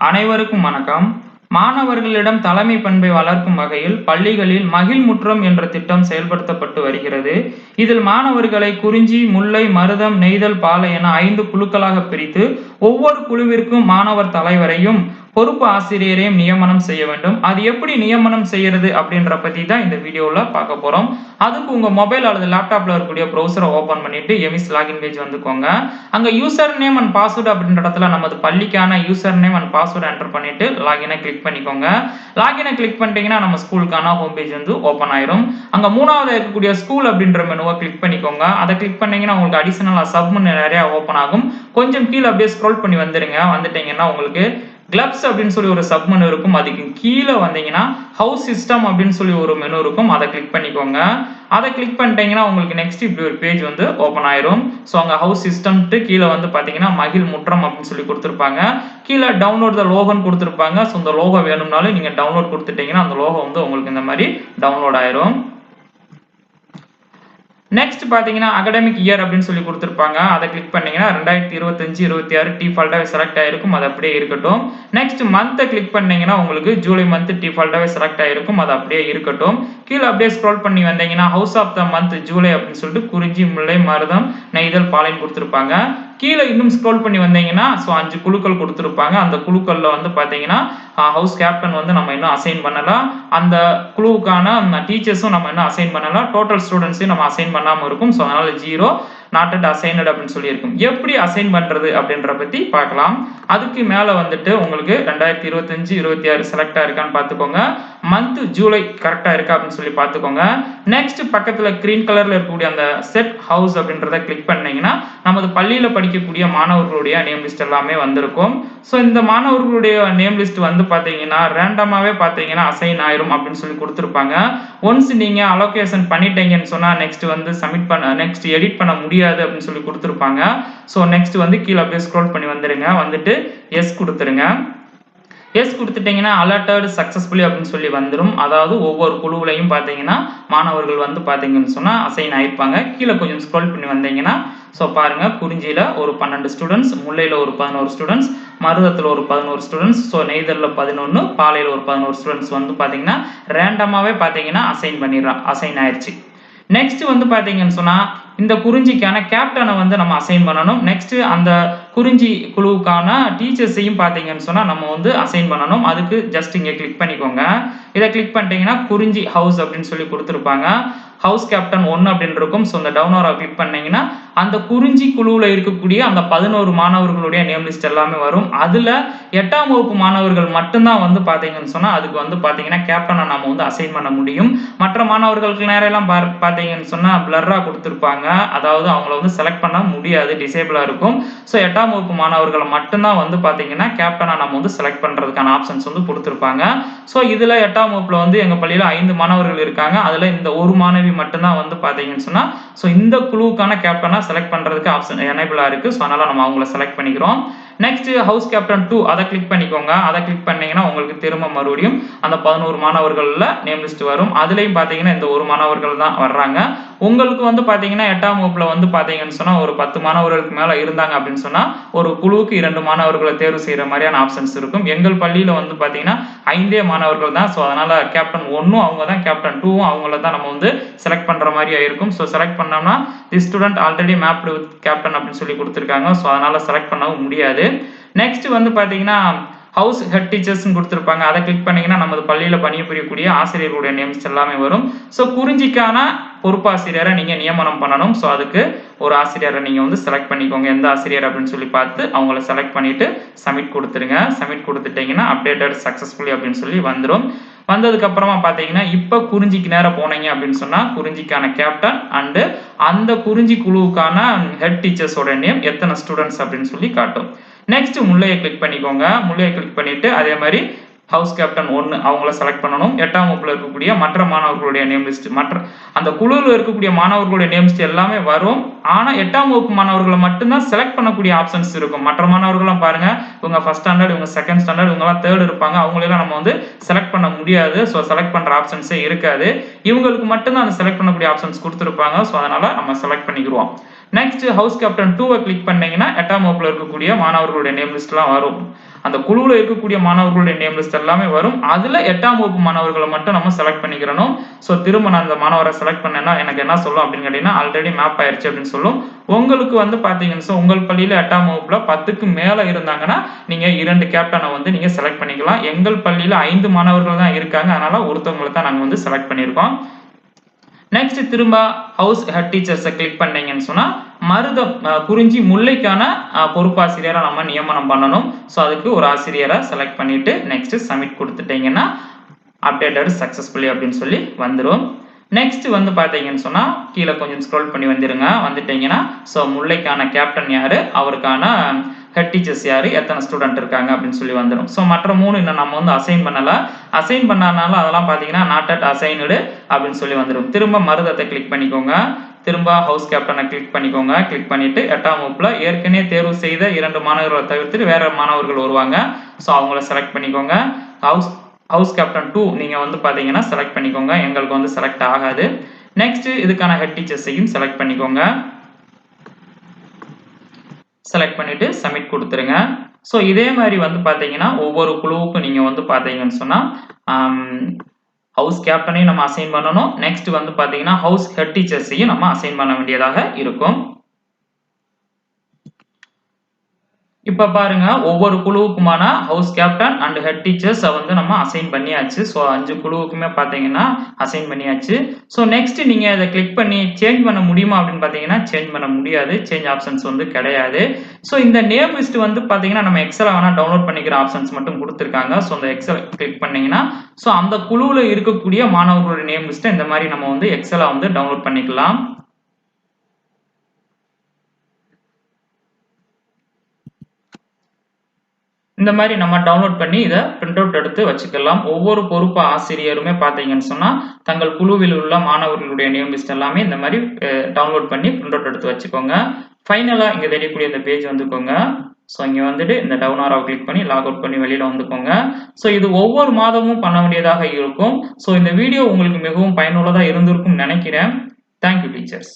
அனைவருக்கும் வணக்கம். மாணவர்களிடம் தலைமை பண்பை வளர்க்கும் வகையில் பள்ளிகளில் மகிழ்முற்றம் என்ற திட்டம் செயல்படுத்தப்பட்டு வருகிறது. இதில் மாணவர்களை குறிஞ்சி முல்லை மருதம் நெய்தல் பாலை என ஐந்து குழுக்களாக பிரித்து ஒவ்வொரு குழுவிற்கும் மாணவர் தலைவரையும் பொறுப்பு ஆசிரியரையும் நியமனம் செய்ய வேண்டும். அது எப்படி நியமனம் செய்யறது அப்படின்ற பத்தி தான் இந்த வீடியோவில் பார்க்க போறோம். அதுக்கு உங்க மொபைல் அல்லது லேப்டாப்ல இருக்கக்கூடிய ப்ரௌசரை ஓபன் பண்ணிட்டு எமிஸ் லாகின் பேஜ் வந்துக்கோங்க. அங்க யூசர் நேம் அண்ட் பாஸ்வேர்டு அப்படின்ற இடத்துல நமது பள்ளிக்கான user name and password enter பண்ணிட்டு லாகினை கிளிக் பண்ணிக்கோங்க. லாகினை கிளிக் பண்ணிட்டீங்கன்னா நம்ம ஸ்கூலுக்கான ஹோம் பேஜ் வந்து ஓப்பன் ஆயிரும். அங்க மூணாவது இருக்கக்கூடிய ஸ்கூல் அப்படின்ற மெனுவை கிளிக் பண்ணிக்கோங்க. அதை கிளிக் பண்ணீங்கன்னா உங்களுக்கு அடிஷனலா சப் நிறையா நிறைய ஓப்பன் ஆகும். கொஞ்சம் கீழே அப்படியே ஸ்க்ரோல் பண்ணி வந்துருங்க. வந்துட்டீங்கன்னா உங்களுக்கு கிளப்ஸ் அப்படின்னு சொல்லி ஒரு சப் மெனு இருக்கும். அதுக்கு கீழே வந்தீங்கன்னா ஹவுஸ் சிஸ்டம் அப்படின்னு சொல்லி ஒரு மெனு இருக்கும். அதை கிளிக் பண்ணிக்கோங்க. அதை கிளிக் பண்ணிட்டீங்கன்னா உங்களுக்கு நெக்ஸ்ட் இப்படி ஒரு பேஜ் வந்து ஓப்பன் ஆயிரும். ஸோ அங்கே ஹவுஸ் சிஸ்டம்ட்டு கீழே வந்து பார்த்தீங்கன்னா மகிழ் முற்றம் அப்படின்னு சொல்லி கொடுத்துருப்பாங்க. கீழே டவுன்லோட் த லோகோன்னு கொடுத்துருப்பாங்க. ஸோ இந்த லோகோ வேணும்னாலும் நீங்கள் டவுன்லோட் கொடுத்துட்டீங்கன்னா அந்த லோகோ வந்து உங்களுக்கு இந்த மாதிரி டவுன்லோட் ஆயிரும். நெக்ஸ்ட் பார்த்தீங்கன்னா அகடமிக் இயர் அப்படின்னு சொல்லி கொடுத்துருப்பாங்க. அதை கிளிக் பண்ணீங்கன்னா ரெண்டாயிரத்தி இருபத்தஞ்சு இருபத்தி ஆறு டிஃபால்ட்டாகவே செலக்ட் ஆயிருக்கும். அது அப்படியே இருக்கட்டும். நெக்ஸ்ட் மந்த்தை கிளிக் பண்ணீங்கன்னா உங்களுக்கு ஜூலை மந்த் டிஃபால்ட்டாகவே செலக்ட் ஆயிருக்கும். அது அப்படியே இருக்கட்டும். கீழே அப்படியே ஸ்க்ரோல் பண்ணி வந்தீங்கன்னா house of the month July அப்படின்னு சொல்லிட்டு குறிஞ்சி முல்லை மருதம் நெய்தல் பாலைன்னு கொடுத்துருப்பாங்க. கீழே இன்னும் ஸ்க்ரோல் பண்ணி வந்தீங்கன்னா ஸோ அஞ்சு குழுக்கள் கொடுத்துருப்பாங்க. அந்த குழுக்களில் வந்து பார்த்தீங்கன்னா ஹவுஸ் கேப்டன் வந்து நம்ம இன்னும் அசைன் பண்ணலாம். அந்த குழுவுக்கான டீச்சர்ஸும் நம்ம இன்னும் அசைன் பண்ணலாம். டோட்டல் ஸ்டூடெண்ட்ஸையும் நம்ம அசைன் பண்ணாமல் இருக்கும். ஸோ அதனால் ஜீரோ நாட் அட் அசைனட் அப்படின்னு சொல்லியிருக்கும். எப்படி அசைன் பண்ணுறது அப்படின்ற பற்றி பார்க்கலாம். அதுக்கு மேலே வந்துட்டு உங்களுக்கு ரெண்டாயிரத்தி இருபத்தஞ்சு இருபத்தி ஆறு செலக்டா இருக்கான்னு பார்த்துக்கோங்க. மந்த் ஜூலை கரெக்டா இருக்கா அப்படின்னு சொல்லி பார்த்துக்கோங்க. நெக்ஸ்ட் பக்கத்துல கிரீன் கலர்ல இருக்கக்கூடிய அந்த செட் ஹவுஸ் அப்படின்றத கிளிக் பண்ணீங்கன்னா நமது பள்ளியில படிக்கக்கூடிய மாணவர்களுடைய நேம் லிஸ்ட் எல்லாமே வந்திருக்கும். ஸோ இந்த மாணவர்களுடைய நேம் லிஸ்ட் வந்து பார்த்தீங்கன்னா ரேண்டமாவே பார்த்தீங்கன்னா அசைன் ஆயிரும் அப்படின்னு சொல்லி கொடுத்துருப்பாங்க. ஒன்ஸ் நீங்க அலோகேஷன் பண்ணிட்டீங்கன்னு சொன்னா நெக்ஸ்ட் வந்து சப்மிட் பண்ண நெக்ஸ்ட் எடிட் பண்ண முடியாது அப்படின்னு சொல்லி கொடுத்துருப்பாங்க. ஸோ நெக்ஸ்ட் வந்து கீழே அப்படியே ஸ்க்ரோல் பண்ணி வந்துருங்க. வந்துட்டு எஸ் கொடுத்துருங்க. எஸ் கொடுத்துட்டீங்கன்னா அலர்ட்டட் சக்ஸஸ்ஃபுல்லி அப்படின்னு சொல்லி வந்துடும் அதாவது ஒவ்வொரு குழுவிலையும் பார்த்தீங்கன்னா மாணவர்கள் வந்து பார்த்தீங்கன்னு சொன்னால் அசைன் ஆயிருப்பாங்க. கீழே கொஞ்சம் ஸ்க்ரோல் பண்ணி வந்தீங்கன்னா ஸோ பாருங்க குறிஞ்சியில் ஒரு பன்னெண்டு ஸ்டூடெண்ட்ஸ் முல்லையில் ஒரு பதினோரு ஸ்டூடெண்ட்ஸ் மருதத்தில் ஒரு பதினோரு ஸ்டூடெண்ட்ஸ் ஸோ நெய்தரில் பதினொன்று பாலையில் ஒரு பதினோரு ஸ்டூடெண்ட்ஸ் வந்து பார்த்தீங்கன்னா ரேண்டமாகவே பார்த்தீங்கன்னா அசைன் பண்ணிடுறான் அசைன் ஆயிடுச்சு நெக்ஸ்ட் வந்து பார்த்தீங்கன்னு சொன்னால் இந்த குறிஞ்சிக்கான கேப்டனை வந்து நம்ம அசைன் பண்ணணும். நெக்ஸ்ட் அந்த குறிஞ்சி குழுவுக்கான டீச்சர்ஸையும் பார்த்தீங்கன்னு சொன்னால் நம்ம வந்து அசைன் பண்ணணும். அதுக்கு ஜஸ்ட் இங்கே கிளிக் பண்ணிக்கோங்க. இதை கிளிக் பண்ணிட்டீங்கன்னா குறிஞ்சி ஹவுஸ் அப்படின்னு சொல்லி கொடுத்துருப்பாங்க. ஹவுஸ் கேப்டன் ஒன்று அப்படின்னு இருக்கும் ஸோ இந்த டவுனரை கிளிக் பண்ணீங்கன்னா அந்த குறிஞ்சி குழுவில் இருக்கக்கூடிய அந்த பதினோரு மாணவர்களுடைய நேம் லிஸ்ட் எல்லாமே வரும். அதில் எட்டாம் வகுப்பு மாணவர்கள் மட்டும்தான் வந்து பார்த்தீங்கன்னு சொன்னால் அதுக்கு வந்து பார்த்தீங்கன்னா கேப்டனை நம்ம வந்து அசைன் பண்ண முடியும். மற்ற மாணவர்களுக்கு நேரம் பா பார்த்தீங்கன்னு சொன்னால் பிளர்ராக கொடுத்துருப்பாங்க. அதாவது அவங்கள வந்து செலக்ட் பண்ண முடியாது டிசேபிளாக இருக்கும். ஸோ எட்டாம் வகுப்பு மாணவர்களை மட்டும்தான் வந்து பார்த்தீங்கன்னா கேப்டனை நம்ம வந்து செலக்ட் பண்ணுறதுக்கான ஆப்ஷன்ஸ் வந்து கொடுத்துருப்பாங்க. ஸோ இதில் எட்டாம் வகுப்பில் வந்து எங்கள் பள்ளியில் ஐந்து மாணவர்கள் இருக்காங்க. அதில் இந்த ஒரு மாணவி மட்டும்தான் வந்து பார்த்தீங்கன்னு சொன்னால் ஸோ இந்த குழுவுக்கான கேப்டனாக செலக்ட் பண்ணுறதுக்கு ஆப்ஷன் எனேபிளாக இருக்குது ஸோ அதனால் நம்ம அவங்கள செலக்ட் பண்ணிக்கிறோம். நெக்ஸ்ட் ஹவுஸ் கேப்டன் டூ அதை கிளிக் பண்ணிக்கோங்க. அதை கிளிக் பண்ணீங்கன்னா உங்களுக்கு திரும்ப மறுபடியும் அந்த பதினோரு மாணவர்களில் நேம் லிஸ்ட் வரும். அதுலேயும் பார்த்தீங்கன்னா இந்த ஒரு மாணவர்கள் தான் வர்றாங்க. உங்களுக்கு வந்து பார்த்தீங்கன்னா எட்டாம் வகுப்பில் வந்து பார்த்தீங்கன்னு சொன்னால் ஒரு பத்து மாணவர்களுக்கு மேலே இருந்தாங்க அப்படின்னு சொன்னால் ஒரு குழுவுக்கு இரண்டு மாணவர்களை தேர்வு செய்கிற மாதிரியான ஆப்ஷன்ஸ் இருக்கும். எங்கள் பள்ளியில் வந்து பார்த்தீங்கன்னா ஐந்தே மாணவர்கள் தான். ஸோ அதனால் கேப்டன் ஒன்றும் அவங்க தான் கேப்டன் டூவும் அவங்கள தான் நம்ம வந்து செலக்ட் பண்ணுற மாதிரியா இருக்கும். ஸோ செலக்ட் பண்ணோம்னா the student already mapped with captain அப்படின்னு சொல்லி கொடுத்துருக்காங்க. ஸோ அதனால் செலக்ட் பண்ணவும் முடியாது. நெக்ஸ்ட் வந்து பார்த்தீங்கன்னா ஹவுஸ் ஹெட் டீச்சர்ஸ்னு கொடுத்துருப்பாங்க. அதை கிளிக் பண்ணீங்கன்னா நமது பள்ளியில் பணிபுரியக்கூடிய ஆசிரியர்களுடைய நேம்ஸ் எல்லாமே வரும். ஸோ குறிஞ்சிக்கான பொறுப்பாசிரியரை நீங்கள் நியமனம் பண்ணணும். ஸோ அதுக்கு ஒரு ஆசிரியரை நீங்கள் வந்து செலக்ட் பண்ணிக்கோங்க. எந்த ஆசிரியர் அப்படின்னு சொல்லி பார்த்து அவங்கள செலக்ட் பண்ணிட்டு சப்மிட் கொடுத்துருங்க சப்மிட் கொடுத்துட்டீங்கன்னா அப்டேட்டட் சக்ஸஸ்ஃபுல்லி அப்படின்னு சொல்லி வந்துடும் வந்ததுக்கு அப்புறமா பார்த்தீங்கன்னா இப்போ குறிஞ்சிக்கு நேரம் போனீங்க அப்படின்னு சொன்னால் குறிஞ்சிக்கான கேப்டன் அண்டு அந்த குறிஞ்சி குழுவுக்கான ஹெட் டீச்சர்ஸோட நேம் எத்தனை ஸ்டூடெண்ட்ஸ் அப்படின்னு சொல்லி காட்டும். நெக்ஸ்ட் முல்லையை கிளிக் பண்ணிக்கோங்க. முல்லையை கிளிக் பண்ணிட்டு அதே மாதிரி ஹவுஸ் கேப்டன் ஒன்று அவங்கள செலக்ட் பண்ணணும். எட்டாம் வகுப்பில் இருக்கக்கூடிய மற்ற மாணவர்களுடைய நேம் லிஸ்ட் மற்ற அந்த குழுவில் இருக்கக்கூடிய மாணவர்களுடைய நேம் லிஸ்ட் எல்லாமே வரும். ஆனால் எட்டாம் வகுப்பு மாணவர்களை மட்டும்தான் செலக்ட் பண்ணக்கூடிய ஆப்ஷன்ஸ் இருக்கும். மற்ற மாணவர்களும் பாருங்க இவங்க ஃபஸ்ட் ஸ்டாண்டர்ட் இவங்க செகண்ட் ஸ்டாண்டர்ட் இவங்கலாம் தேர்ட் இருப்பாங்க. அவங்களெல்லாம் நம்ம வந்து செலக்ட் பண்ண முடியாது. ஸோ செலக்ட் பண்ணுற ஆப்ஷன்ஸே இருக்காது. இவங்களுக்கு மட்டும்தான் அந்த செலக்ட் பண்ணக்கூடிய ஆப்ஷன்ஸ் கொடுத்துருப்பாங்க. ஸோ அதனால நம்ம செலக்ட் பண்ணிக்கிடுவோம். நெக்ஸ்ட் ஹவுஸ் கேப்டன் டூவை கிளிக் பண்ணீங்கன்னா எட்டாம் வகுப்பில் இருக்கக்கூடிய மாணவர்களுடைய நேம் லிஸ்ட்லாம் வரும். அந்த குழுவில் இருக்கக்கூடிய மாணவர்களுடைய நேம் லிஸ்ட் எல்லாமே வரும். அதுல எட்டாம் வகுப்பு மாணவர்களை மட்டும் நம்ம செலக்ட் பண்ணிக்கிறணும். ஸோ திரும்ப நான் அந்த மாணவரை செலக்ட் பண்ணேன்னா எனக்கு என்ன சொல்லும் அப்படின்னு கேட்டீங்கன்னா ஆல்ரெடி மேப் ஆயிடுச்சு அப்படின்னு சொல்லும். உங்களுக்கு வந்து பாத்தீங்கன்னா ஸோ உங்கள் பள்ளியில எட்டாம் வகுப்புல பத்துக்கு மேல இருந்தாங்கன்னா நீங்க இரண்டு கேப்டனை வந்து நீங்க செலக்ட் பண்ணிக்கலாம். எங்கள் பள்ளியில ஐந்து மாணவர்கள் தான் இருக்காங்க. அதனால ஒருத்தவங்களை தான் நாங்க வந்து செலக்ட் பண்ணியிருக்கோம். நெக்ஸ்ட் திரும்ப ஹவுஸ் ஹெட் டீச்சர்ஸை கிளிக் பண்ணீங்கன்னு சொன்னா மருதம் குறிஞ்சி முல்லைக்கான பொறுப்பாசிரியரை நம்ம நியமனம் பண்ணணும். ஸோ அதுக்கு ஒரு ஆசிரியரை செலக்ட் பண்ணிட்டு நெக்ஸ்ட் சப்மிட் கொடுத்துட்டீங்கன்னா அப்டேட்டட் சக்சஸ்ஃபுல்லி அப்படின்னு சொல்லி வந்துடும் நெக்ஸ்ட் வந்து பார்த்தீங்கன்னு சொன்னா கீழே கொஞ்சம் ஸ்க்ரோல் பண்ணி வந்துருங்க. வந்துட்டீங்கன்னா ஸோ முல்லைக்கான கேப்டன் யாரு? அவருக்கான ஹெட் டீச்சர்ஸ் யாரு? எத்தனை ஸ்டூடெண்ட் இருக்காங்க அப்படின்னு சொல்லி வந்துடும் ஸோ மற்ற மூணு இன்னும் நம்ம வந்து அசைன் பண்ணலை. அசைன் பண்ணாதனால அதெல்லாம் பார்த்தீங்கன்னா நாட் அட் அசைனுடு அப்படின்னு சொல்லி வந்துடும் திரும்ப மருதத்தை கிளிக் பண்ணிக்கோங்க. திரும்ப ஹவுஸ் கேப்டனை கிளிக் பண்ணிக்கோங்க. கிளிக் பண்ணிட்டு எட்டாம் வகுப்புல ஏற்கனவே தேர்வு செய்த இரண்டு மாணவர்களை தவிர்த்து வேற மாணவர்கள் வருவாங்க. ஸோ அவங்கள செலக்ட் பண்ணிக்கோங்க. ஹவுஸ் ஹவுஸ் கேப்டன் டூ நீங்கள் வந்து பார்த்தீங்கன்னா செலக்ட் பண்ணிக்கோங்க. எங்களுக்கு வந்து செலக்ட் ஆகாது. நெக்ஸ்ட் இதுக்கான ஹெட் டீச்சர்ஸையும் செலக்ட் பண்ணிக்கோங்க. செலக்ட் பண்ணிட்டு சப்மிட் கொடுத்துருங்க. ஸோ இதே மாதிரி வந்து பார்த்தீங்கன்னா ஒவ்வொரு குழுவுக்கும் நீங்கள் வந்து பார்த்தீங்கன்னு சொன்னால் ஹவுஸ் கேப்டனையும் நம்ம அசைன் பண்ணணும். நெக்ஸ்ட் வந்து பார்த்தீங்கன்னா ஹவுஸ் ஹெட் டீச்சர்ஸையும் நம்ம அசைன் பண்ண வேண்டியதாக இருக்கும். இப்ப பாருங்க ஒவ்வொரு குழுவுக்குமான house captain and head teachers வந்து நம்ம அசைன் பண்ணியாச்சு. ஸோ அஞ்சு குழுவுக்குமே பார்த்தீங்கன்னா அசைன் பண்ணியாச்சு. ஸோ நெக்ஸ்ட் நீங்க இதை கிளிக் பண்ணி சேஞ்ச் பண்ண முடியுமா அப்படின்னு பார்த்தீங்கன்னா சேஞ்ச் பண்ண முடியாது. சேஞ்ச் ஆப்ஷன்ஸ் வந்து கிடையாது. ஸோ இந்த நேம் லிஸ்ட் வந்து பார்த்தீங்கன்னா நம்ம எக்ஸலை வேணா டவுன்லோட் பண்ணிக்கிற ஆப்ஷன்ஸ் மட்டும் கொடுத்துருக்காங்க. ஸோ அந்த எக்ஸல் கிளிக் பண்ணீங்கன்னா ஸோ அந்த குழுவில் இருக்கக்கூடிய மாணவர்களுடைய நேம் லிஸ்ட்டை இந்த மாதிரி நம்ம வந்து எக்ஸலை வந்து டவுன்லோட் பண்ணிக்கலாம். இந்த மாதிரி நம்ம டவுன்லோட் பண்ணி இதை பிரிண்ட் அவுட் எடுத்து வச்சுக்கலாம். ஒவ்வொரு பொறுப்பு ஆசிரியருமே பார்த்தீங்கன்னு சொன்னால் தங்கள் குழுவில் உள்ள மாணவர்களுடைய நேம் லிஸ்ட் எல்லாமே இந்த மாதிரி டவுன்லோட் பண்ணி பிரிண்ட் அவுட் எடுத்து வச்சுக்கோங்க. ஃபைனலாக இங்கே தெரியக்கூடிய இந்த பேஜ் வந்துக்கோங்க. ஸோ இங்கே வந்துட்டு இந்த டவுன் ஆராவை கிளிக் பண்ணி லாக் அவுட் பண்ணி வெளியில் வந்துக்கோங்க. ஸோ இது ஒவ்வொரு மாதமும் பண்ண வேண்டியதாக இருக்கும். ஸோ இந்த வீடியோ உங்களுக்கு மிகவும் பயனுள்ளதாக இருந்திருக்கும் நினைக்கிறேன். Thank you teachers